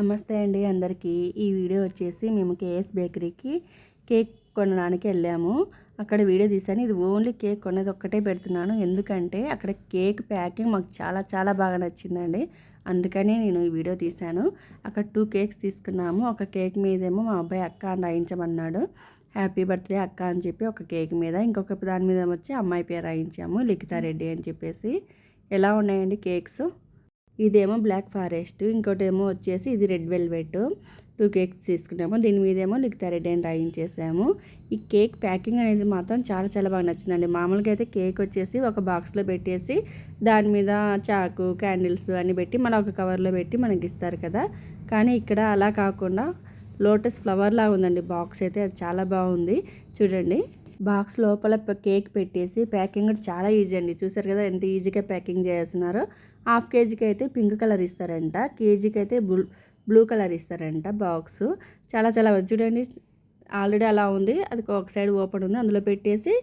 నమస్తే అండి అందరికీ. ఈ వీడియో వచ్చేసి మేము కేఎస్ బేకరీకి కేక్ కొనడానికి వెళ్ళాము. అక్కడ వీడియో తీసాను ఇది ఓన్లీ కేక్ కొనేది ఒక్కటే పెడుతున్నాను. ఎందుకంటే అక్కడ కేక్ ప్యాకింగ్ మాకు చాలా చాలా బాగా నచ్చిందండి. అందుకనే నేను ఈ వీడియో తీశాను. అక్కడ టూ కేక్స్ తీసుకున్నాము. ఒక కేక్ మీదేమో మా అబ్బాయి అక్క అని రాయించమన్నాడు. హ్యాపీ బర్త్డే అక్క అని చెప్పి ఒక కేక్ మీద ఇంకొక దాని మీద వచ్చి అమ్మాయి పేరు రాయించాము. లిఖితారెడ్డి అని చెప్పేసి. ఎలా ఉన్నాయండి కేక్స్? ఇదేమో బ్లాక్ ఫారెస్ట్ ఇంకోటి ఏమో వచ్చేసి ఇది రెడ్ వెల్వెట్ టూ కేక్స్ తీసుకున్నాము. దీని మీదేమో లిక్తా రెడ్ అని రాయించేసాము ఈ కేక్ ప్యాకింగ్ అనేది మాత్రం చాలా చాలా బాగా నచ్చిందండి. మామూలుగా అయితే కేక్ వచ్చేసి ఒక బాక్స్లో పెట్టేసి దాని మీద చాకు క్యాండిల్స్ అన్నీ పెట్టి మన ఒక కవర్లో పెట్టి మనకి ఇస్తారు కదా. కానీ ఇక్కడ అలా కాకుండా లోటస్ ఫ్లవర్ లాగా ఉందండి. బాక్స్ అయితే అది చాలా బాగుంది. చూడండి. బాక్స్ లోపల కేక్ పెట్టేసి ప్యాకింగ్ కూడా చాలా ఈజీ అండి. చూసారు కదా ఎంత ఈజీగా ప్యాకింగ్ చేస్తున్నారో. హాఫ్ కేజీకి అయితే పింక్ కలర్ ఇస్తారంట. కేజీకి అయితే బ్లూ బ్లూ కలర్ ఇస్తారంట బాక్స్. చాలా చాలా చూడండి ఆల్రెడీ అలా ఉంది. అది ఒక సైడ్ ఓపెన్ ఉంది. అందులో పెట్టేసి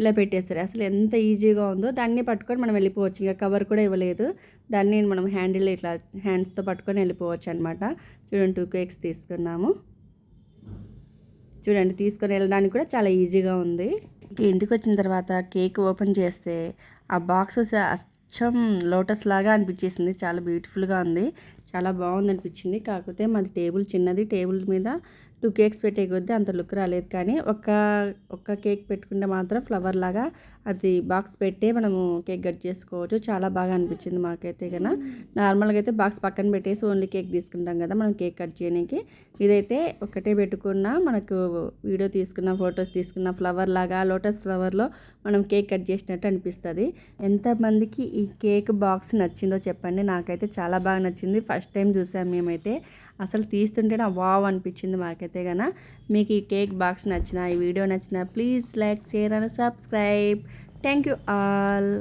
ఇలా పెట్టేస్తారు. అసలు ఎంత ఈజీగా ఉందో. దాన్ని పట్టుకొని మనం వెళ్ళిపోవచ్చు. ఇంకా కవర్ కూడా ఇవ్వలేదు. దాన్ని మనం హ్యాండిల్ ఇట్లా హ్యాండ్స్తో పట్టుకొని వెళ్ళిపోవచ్చు అనమాట చూడండి టూ కేక్స్ తీసుకున్నాము. చూడండి తీసుకొని వెళ్ళడానికి కూడా చాలా ఈజీగా ఉంది. ఇంటికి వచ్చిన తర్వాత కేక్ ఓపెన్ చేస్తే ఆ బాక్స్ అచ్చం లోటస్ లాగా అనిపించేసింది. చాలా బ్యూటిఫుల్గా ఉంది. చాలా బాగుంది అనిపించింది కాకపోతే మాది టేబుల్ చిన్నది. టేబుల్ మీద టూ కేక్స్ పెట్టే కొద్దీ అంత లుక్ రాలేదు. కానీ ఒక ఒక్క కేక్ పెట్టుకుంటే మాత్రం ఫ్లవర్ లాగా అది బాక్స్ పెట్టే మనము కేక్ కట్ చేసుకోవచ్చు. చాలా బాగా అనిపించింది మాకైతే కన్నా నార్మల్గా అయితే బాక్స్ పక్కన పెట్టేసి ఓన్లీ కేక్ తీసుకుంటాం కదా మనం కేక్ కట్ చేయడానికి. ఇదైతే ఒకటే పెట్టుకున్న మనకు వీడియో తీసుకున్న ఫొటోస్ తీసుకున్న ఫ్లవర్ లాగా లోటస్ ఫ్లవర్లో మనం కేక్ కట్ చేసినట్టు అనిపిస్తుంది. ఎంతమందికి ఈ కేక్ బాక్స్ నచ్చిందో చెప్పండి. నాకైతే చాలా బాగా నచ్చింది. ఫస్ట్ టైం చూసాం మేమైతే. అసలు తీస్తుంటే నా వావ్ అనిపించింది మాకైతే కన మీకు ఈ కేక్ బాక్స్ నచ్చిన ఈ వీడియో నచ్చిన please like share and subscribe. Thank you all.